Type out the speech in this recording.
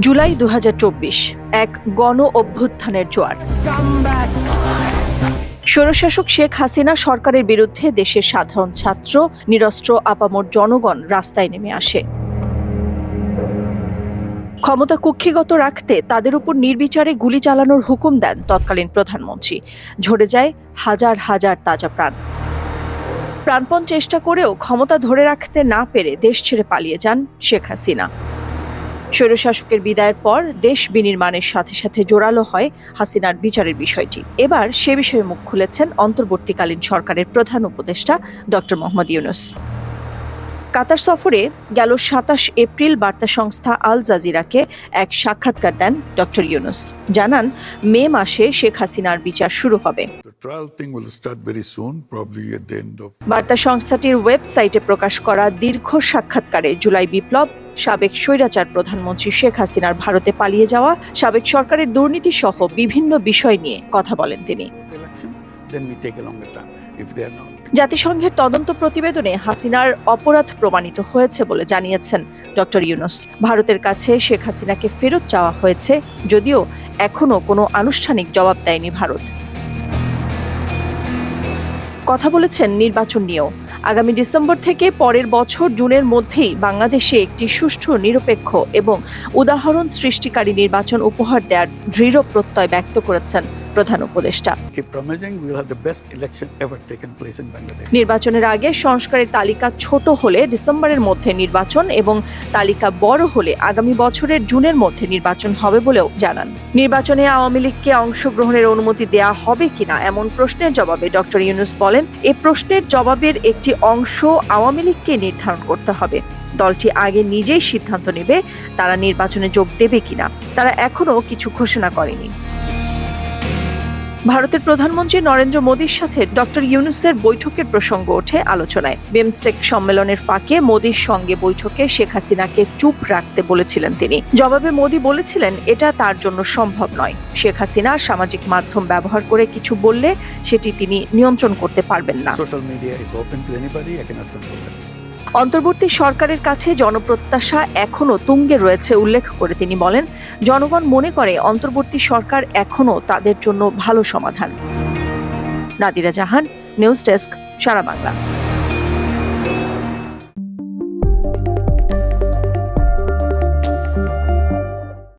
জুলাই দু এক গণ অভ্যুত্থানের জোয়ার। স্বৈরশাসক শেখ হাসিনা সরকারের বিরুদ্ধে দেশের সাধারণ ছাত্র, নিরস্ত্র, আপামর জনগণ রাস্তায় নেমে আসে। ক্ষমতা কুক্ষিগত রাখতে তাদের উপর নির্বিচারে গুলি চালানোর হুকুম দেন তৎকালীন প্রধানমন্ত্রী। ঝরে যায় হাজার হাজার তাজা প্রাণ। প্রাণপণ চেষ্টা করেও ক্ষমতা ধরে রাখতে না পেরে দেশ ছেড়ে পালিয়ে যান শেখ হাসিনা। স্বৈরশাসকের বিদায়ের পর দেশ বিনির্মাণের সাথে সাথে জোরালো হয় হাসিনার বিচারের বিষয়টি। এবার সে বিষয়ে মুখ খুলেছেন অন্তর্বর্তীকালীন সরকারের প্রধান উপদেষ্টা ড মোহাম্মদ ইউনুস। কাতার সফরে গেল সাতাশ এপ্রিল বার্তা সংস্থা আল জাজিরাকে এক সাক্ষাৎকার দেন ডক্টর ইউনুস। জানান মে মাসে শেখ হাসিনার বিচার শুরু হবে। বার্তা সংস্থাটির ওয়েবসাইটে প্রকাশ করা দীর্ঘ সাক্ষাৎকারে জুলাই বিপ্লব সাবেক স্বৈরাচার প্রধানমন্ত্রী শেখ হাসিনার ভারতে পালিয়ে যাওয়া সাবেক সরকারের দুর্নীতি সহ বিভিন্ন বিষয় নিয়ে কথা বলেন তিনি। জাতিসংঘের তদন্ত প্রতিবেদনে হাসিনার অপরাধ প্রমাণিত হয়েছে বলে জানিয়েছেন ডক্টর ইউনুস। ভারতের কাছে শেখ হাসিনাকে ফেরত চাওয়া হয়েছে, যদিও এখনও কোনো আনুষ্ঠানিক জবাব দেয়নি ভারত। কথা বলেছেন নির্বাচন নিয়েও। আগামী ডিসেম্বর থেকে পরের বছর জুনের মধ্যেই বাংলাদেশে একটি সুষ্ঠু, নিরপেক্ষ এবং উদাহরণ সৃষ্টিকারী নির্বাচন উপহার দেওয়ার দৃঢ় প্রত্যয় ব্যক্ত করেছেন প্রধান উপদেষ্টা. নির্বাচনের আগে সংস্কারের তালিকা ছোট হলে ডিসেম্বরের মধ্যে নির্বাচন এবং তালিকা বড় হলে আগামী বছরের জুনের মধ্যে নির্বাচন হবে বলেও জানান। নির্বাচনে আওয়ামী লীগকে অংশগ্রহণের অনুমতি দেয়া হবে কিনা এমন প্রশ্নের জবাবে ডক্টর ইউনুস বলেন এ প্রশ্নের জবাবের একটি অংশ আওয়ামী লীগকে নির্ধারণ করতে হবে। দলটি আগে নিজেই সিদ্ধান্ত নেবে তারা নির্বাচনে যোগ দেবে কিনা। তারা এখনও কিছু ঘোষণা করেনি। ভারতের প্রধানমন্ত্রী নরেন্দ্র মোদীর সাথে ডক্টর ইউনুসের বৈঠকের প্রসঙ্গ ওঠে আলোচনায়। বিমস্টেক সম্মেলনের ফাঁকে মোদীর সঙ্গে বৈঠকে শেখ হাসিনাকে চুপ রাখতে বলেছিলেন তিনি। জবাবে মোদী বলেছিলেন, এটা তার জন্য সম্ভব নয়। শেখ হাসিনা সামাজিক মাধ্যম ব্যবহার করে কিছু বললে সেটি তিনি নিয়ন্ত্রণ করতে পারবেন না। অন্তর্বর্তী সরকারের কাছে জনপ্রত্যাশা এখনও তুঙ্গে রয়েছে উল্লেখ করে তিনি বলেন, জনগণ মনে করে অন্তর্বর্তী সরকার এখনও তাদের জন্য ভালো সমাধান। Nadira Jahan, news desk, Sara Bangla.